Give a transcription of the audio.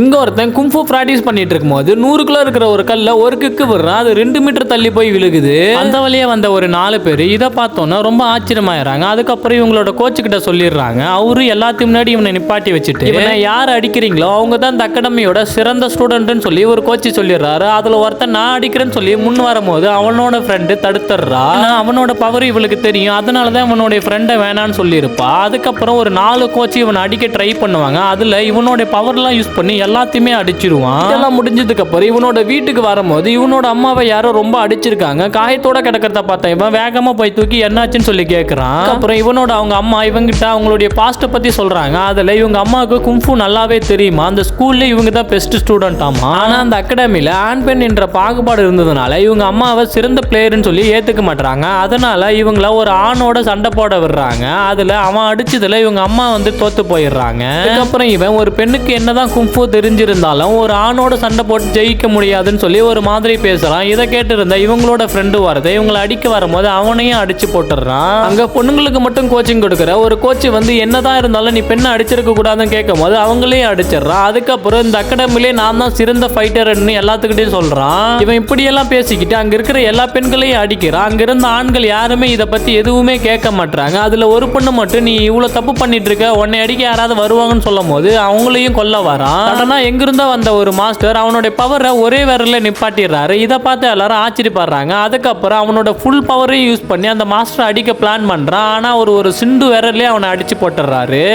இங்க ஒருத்தன் kung fu practice பண்ணிட்டு இருக்கும்போது நூறு கிலோ இருக்கிற ஒரு கல்ல ஒரு கிக்கு விடுறான். அது ரெண்டு மீட்டர் தள்ளி போய் விழுகுது. அந்த வழியே வந்த ஒரு நாலு பேர் இதை பார்த்தோன்னா ரொம்ப ஆச்சரியமாயிறாங்க. அதுக்கப்புறம் இவங்களோட கோச்சுக்கிட்ட சொல்லிடுறாங்க. அவரு எல்லாத்தையும் முன்னாடி இவனை நிப்பாட்டி வச்சுட்டு இவனை யார் அடிக்கிறீங்களோ அவங்க தான் இந்த அகாடமியோட சிறந்த ஸ்டூடெண்ட்னு சொல்லி ஒரு கோச்சு சொல்லிடுறாரு. அதுல ஒருத்தன் நான் அடிக்கிறேன்னு சொல்லி முன் வரும்போது அவனோட ஃப்ரெண்டு தடுத்துடுறா. அவனோட பவர் இவளுக்கு தெரியும். அதனால தான் இவனுடைய ஃப்ரெண்டை வேணான்னு சொல்லியிருப்பா. அதுக்கப்புறம் ஒரு நாலு கோச்சு இவனை அடிக்க ட்ரை பண்ணுவாங்க. அதுல இவனோட பவர்லாம் யூஸ் பண்ணி எல்லாத்தையுமே அடிச்சிருவான். இதெல்லாம் முடிஞ்சதுக்கு அப்புறம் இவனோட வீட்டுக்கு வரும்போது இவனோட அம்மாவை யாரோ ரொம்ப அடிச்சிருக்காங்க. காயத்தோட கிடக்கிறத பார்த்தா இவன் வேகமா போய் தூக்கி என்னாச்சுன்னு சொல்லி கேட்கறான் அப்புறம் இவனோட அவங்க அம்மா இவங்கிட்ட அவங்களுடைய பாஸ்ட்டை பத்தி சொல்றாங்க. அதுல இவங்க அம்மாவுக்கு கும்ஃபு நல்லாவே தெரியுமா? அந்த ஸ்கூல்ல இவங்க தான் பெஸ்ட் ஸ்டூடெண்ட் ஆமா? ஆனா அந்த அகாடமில ஆண் பெண் என்ற பாகுபாடு இருந்ததுனால இவங்க அம்மாவை சிறந்த பிளேயர்னு சொல்லி ஏத்துக்க மாட்டாங்க அதனால இவங்கள ஒரு ஆணோட சண்டை போட விடுறாங்க. அதுல அவன் அடிச்சதுல இவங்க அம்மா வந்து தோத்து போயிடுறாங்க. அதுக்கப்புறம் இவன் ஒரு பெண்ணுக்கு என்னதான் கும்ஃபு தெரிஞ்சிருந்தாலும் ஒரு ஆணோட சண்டை போட்டு ஜெயிக்க முடியாதுன்னு சொல்லி ஒரு மாதிரி பேசுகிறான் இதை கேட்டிருந்தா இவங்களோட ஃப்ரெண்டு வரது இவங்களை அடிக்க வரும்போது அவனையும் அடிச்சு போட்டுடுறான். அங்க பொண்ணுங்களுக்கு மட்டும் கோச்சிங் கொடுக்குற ஒரு கோச்சு வந்து என்னதான் இருந்தாலும் நீ பெண்ணை அடிச்சிருக்க கூடாதுன்னு கேட்கும் போது அவங்களையும் அடிச்சிடுறான். அதுக்கப்புறம் இந்த அகாடமிலே நான் தான் சிறந்த ஃபைட்டர்னு எல்லாத்துக்கிட்டையும் சொல்றான். இவன் இப்படியெல்லாம் பேசிக்கிட்டு அங்க இருக்கிற எல்லா பெண்களையும் அடிக்கிறான். அங்க இருந்த ஆண்கள் யாருமே இதை பத்தி எதுவுமே கேட்க மாட்டாங்க அதுல ஒரு பொண்ணு மட்டும் நீ இவ்வளவு தப்பு பண்ணிட்டு இருக்க. உன்னை அடிக்க யாராவது வருவாங்கன்னு சொல்லும் போது அவங்களையும் கொல்ல வரான். சடனா எங்கிருந்தோ வந்த ஒரு மாஸ்டர் அவனுடைய பவரை ஒரே விரல்ல நிப்பாட்டிடுறாரு. இதை பார்த்து எல்லாரும் ஆச்சரியப்படுறாங்க. அதுக்கப்புறம் அவனோட ஃபுல் பவரையும் யூஸ் பண்ணி அந்த மாஸ்டர் அடிக்க பிளான் பண்றான். ஆனா ஒரு ஒரு சிண்டு விரல்லே அவனை அடிச்சு போட்டுடுறாரு.